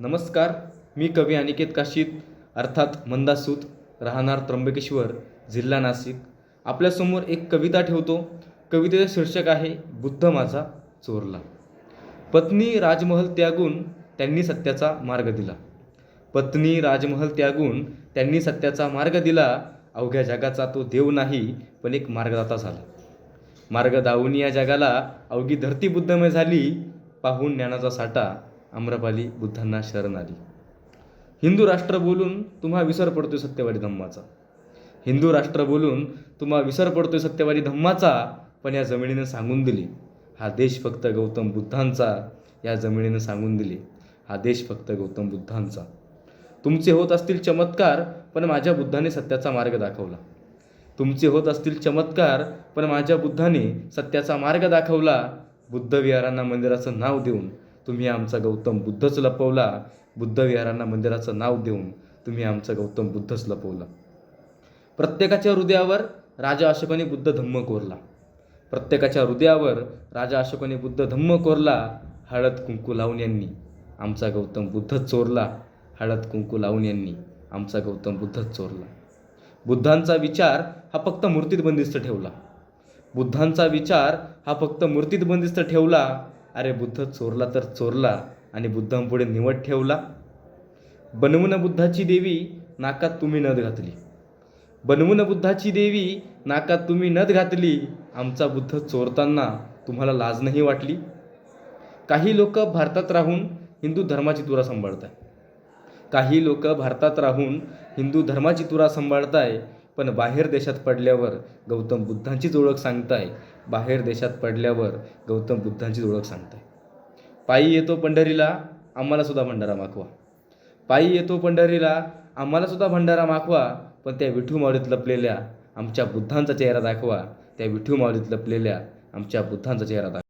नमस्कार मी कवी अनिकेत काशीत अर्थात मंदासूत राहणार त्र्यंबकेश्वर जिल्हा नाशिक. आपल्यासमोर एक कविता ठेवतो. कवितेचं शीर्षक आहे बुद्ध माझा चोरला. पत्नी राजमहल त्यागून त्यांनी सत्याचा मार्ग दिला. पत्नी राजमहल त्यागून त्यांनी सत्याचा मार्ग दिला. अवघ्या जगाचा तो देव नाही पण एक मार्गदाता झाला. मार्ग दावून या जगाला अवघी धरती बुद्धमय झाली. पाहून ज्ञानाचा साठा आम्रपाली बुद्धांना शरण आली. हिंदू राष्ट्र बोलून तुम्हा विसर पडतोय सत्यवादी धम्माचा. हिंदू राष्ट्र बोलून तुम्हा विसर पडतोय सत्यवादी धम्माचा पण या जमिनीनं सांगून दिली. हा देश फक्त गौतम बुद्धांचा या जमिनीनं सांगून दिली. हा देश फक्त गौतम बुद्धांचा. तुमचे होत असतील चमत्कार पण माझ्या बुद्धाने सत्याचा मार्ग दाखवला. तुमचे होत असतील चमत्कार पण माझ्या बुद्धाने सत्याचा मार्ग दाखवला. बुद्ध विहारांना मंदिराचं नाव देऊन तुम्ही आमचा गौतम बुद्धच लपवला. बुद्ध विहारांना मंदिराचं नाव देऊन तुम्ही आमचा गौतम बुद्धच लपवला. प्रत्येकाच्या हृदयावर राजा अशोकाने बुद्ध धम्म कोरला. प्रत्येकाच्या हृदयावर राजा अशोकाने बुद्ध धम्म कोरला. हळद कुंकू लावून यांनी आमचा गौतम बुद्धच चोरला. हळद कुंकू लावून यांनी आमचा गौतम बुद्धच चोरला. बुद्धांचा विचार हा फक्त मूर्तीत बंदिस्त ठेवला. बुद्धांचा विचार हा फक्त मूर्तीत बंदिस्त ठेवला. अरे बुद्ध चोरला तर चोरला आणि बुद्धांपुढे निवड ठेवला. बनवून बुद्धाची देवी नाकात तुम्ही नद घातली. बनवून बुद्धाची देवी नाकात तुम्ही नद घातली. आमचा बुद्ध चोरताना तुम्हाला लाज नाही वाटली? काही लोक भारतात राहून हिंदू धर्माची तुरा सांभाळत आहे काही लोक भारतात राहून हिंदू धर्माची तुरा सांभाळताय. पण बाहेर देशात पडल्यावर गौतम बुद्धांचीच ओळख सांगताय. बाहेर देशात पडल्यावर गौतम बुद्धांचीच ओळख सांगताय. पायी येतो पंढरीला आम्हाला सुद्धा भंडारा माखवा पायी येतो पंढरीला आम्हाला सुद्धा भंडारा माखवा पण त्या विठू माऊलीत लपलेल्या आमच्या बुद्धांचा चेहरा दाखवा. त्या विठू माऊलीत लपलेल्या आमच्या बुद्धांचा चेहरा दाखवा.